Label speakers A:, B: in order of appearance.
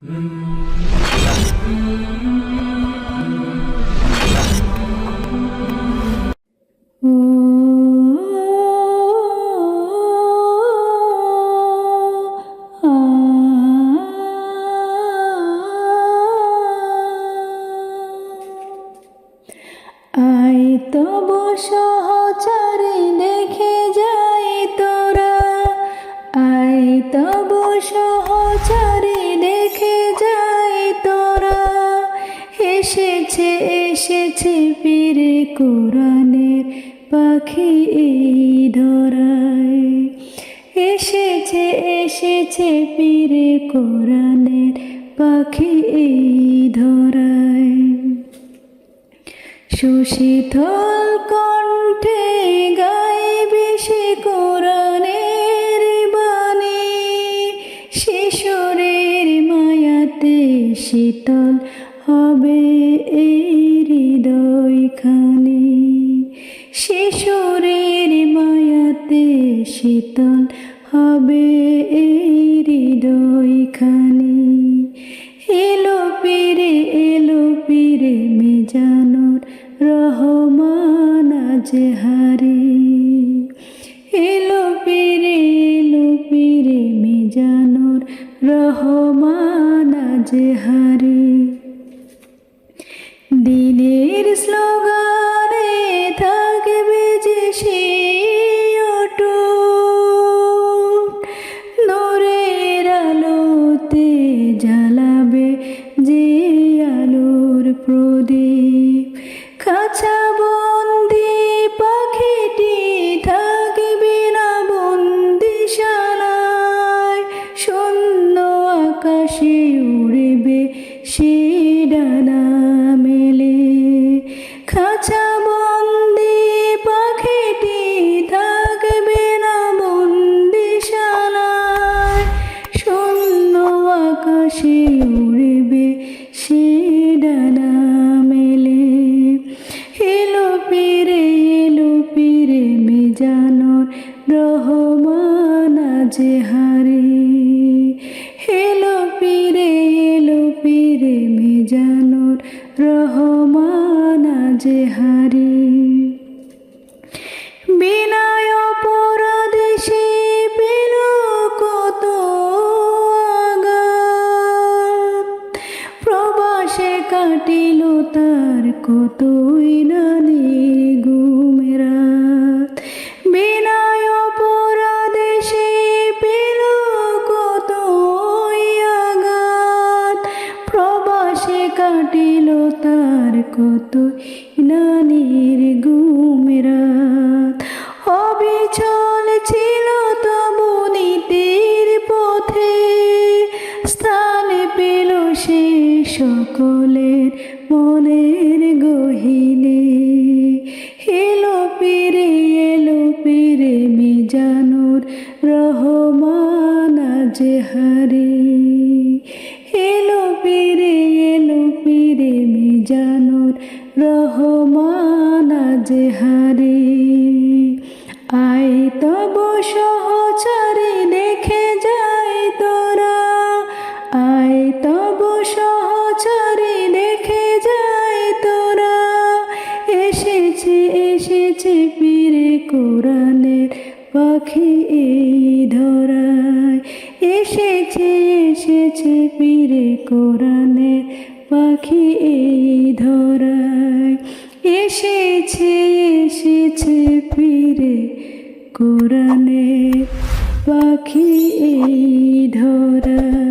A: I তব সহচারে এসেছে এসেছে পীরে কোরআনের পাখি এই ধরায়। এসেছে এসেছে পীরে কোরআনের পাখি এই ধরায়। সুশীতল কণ্ঠে গাইবে সে কোরআনের বাণী। শিশুরের মায়াতে শীতল হবে এই হৃদয়খানি শিশুরের মায়াতে শীতল হবে এই হৃদয়খানি। এলো পীরে এলো পীরে মিজানোর রহমান আজ হারি। এলো পীরে এলো পীরে মিজানোর রহমান আজ হারি। जल রহমান আজ হারি। এলো পীরে এলো পীরে রহমান আজ হারি। কত কাটিল তার কতই নানির ঘুমেরাত কত নানির ঘুমেরাত অবিচল ছিল তবু নীতির পথে। স্থান পেল সে সকলের মনের গহিনে। এলো পেরে, এলো পীরে মিজানুর রহমান আজ হারি এলো রহমান হারি। আই তব সহচারে দেখে যাই তোরা। আই তব সহচারে দেখে যাই তোরা। এসেছে এসেছে পীরে কোরআনের পাখি এই ধরায়। এসেছে এসেছে পীরে কোরআনের পাখি এই ধরায় এসেছে এসেছে ফিরে কোরানে পাখি এই ধরা